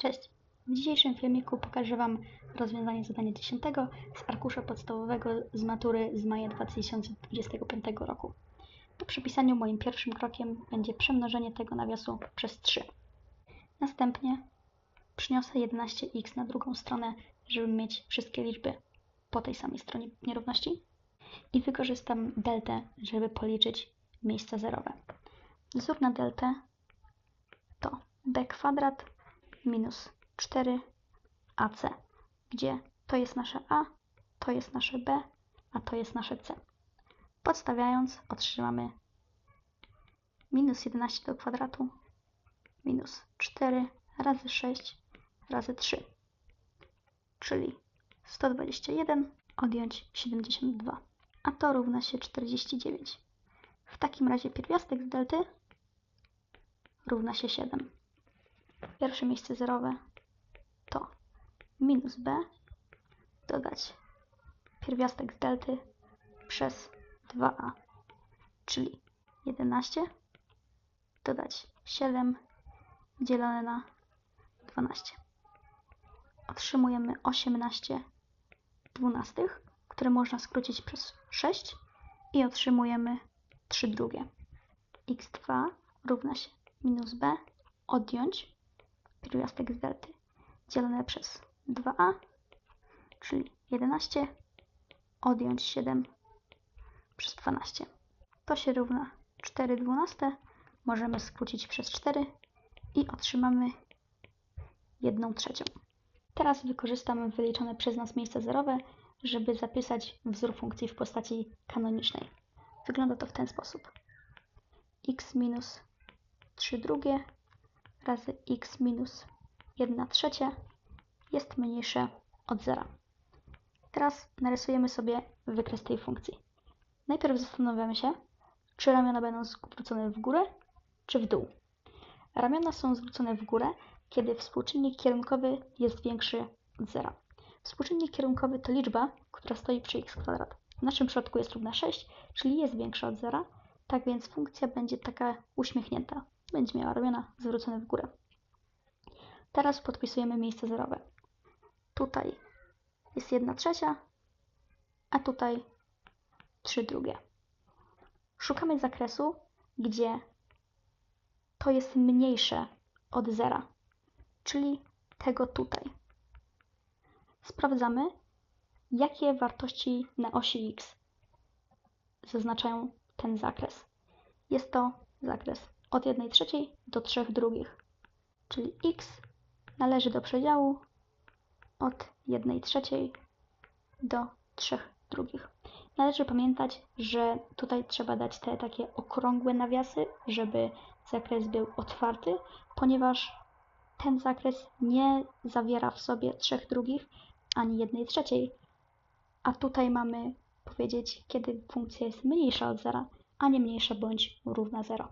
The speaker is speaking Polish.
Cześć! W dzisiejszym filmiku pokażę Wam rozwiązanie zadania 10 z arkusza podstawowego z matury z maja 2025 roku. Po przepisaniu moim pierwszym krokiem będzie przemnożenie tego nawiasu przez 3. Następnie przyniosę 11x na drugą stronę, żeby mieć wszystkie liczby po tej samej stronie nierówności i wykorzystam deltę, żeby policzyć miejsca zerowe. Wzór na deltę to b kwadrat minus 4 AC, gdzie to jest nasze A, to jest nasze B, a to jest nasze C. Podstawiając otrzymamy minus 11 do kwadratu minus 4 razy 6 razy 3, czyli 121 odjąć 72, a to równa się 49. W takim razie pierwiastek z delty równa się 7. Pierwsze miejsce zerowe to minus b dodać pierwiastek z delty przez 2a, czyli 11 dodać 7 dzielone na 12. Otrzymujemy 18 dwunastych, które można skrócić przez 6 i otrzymujemy 3 drugie. x2 równa się minus b odjąć pierwiastek z delty dzielone przez 2a, czyli 11, odjąć 7 przez 12. To się równa 4 dwunaste. Możemy skrócić przez 4 i otrzymamy 1 trzecią. Teraz wykorzystamy wyliczone przez nas miejsca zerowe, żeby zapisać wzór funkcji w postaci kanonicznej. Wygląda to w ten sposób. x minus 3 drugie razy x minus 1 trzecia jest mniejsze od zera. Teraz narysujemy sobie wykres tej funkcji. Najpierw zastanawiamy się, czy ramiona będą zwrócone w górę, czy w dół. Ramiona są zwrócone w górę, kiedy współczynnik kierunkowy jest większy od zera. Współczynnik kierunkowy to liczba, która stoi przy x kwadrat. W naszym przypadku jest równa 6, czyli jest większa od zera, tak więc funkcja będzie taka uśmiechnięta. Będzie miała ramiona zwrócone w górę. Teraz podpisujemy miejsce zerowe. Tutaj jest 1 trzecia, a tutaj 3 drugie. Szukamy zakresu, gdzie to jest mniejsze od zera, czyli tego tutaj. Sprawdzamy, jakie wartości na osi x zaznaczają ten zakres. Jest to zakres od 1 trzeciej do 3 drugich, czyli x należy do przedziału od 1 trzeciej do 3 drugich. Należy pamiętać, że tutaj trzeba dać te takie okrągłe nawiasy, żeby zakres był otwarty, ponieważ ten zakres nie zawiera w sobie 3 drugich ani 1 trzeciej, a tutaj mamy powiedzieć, kiedy funkcja jest mniejsza od zera, a nie mniejsza bądź równa 0.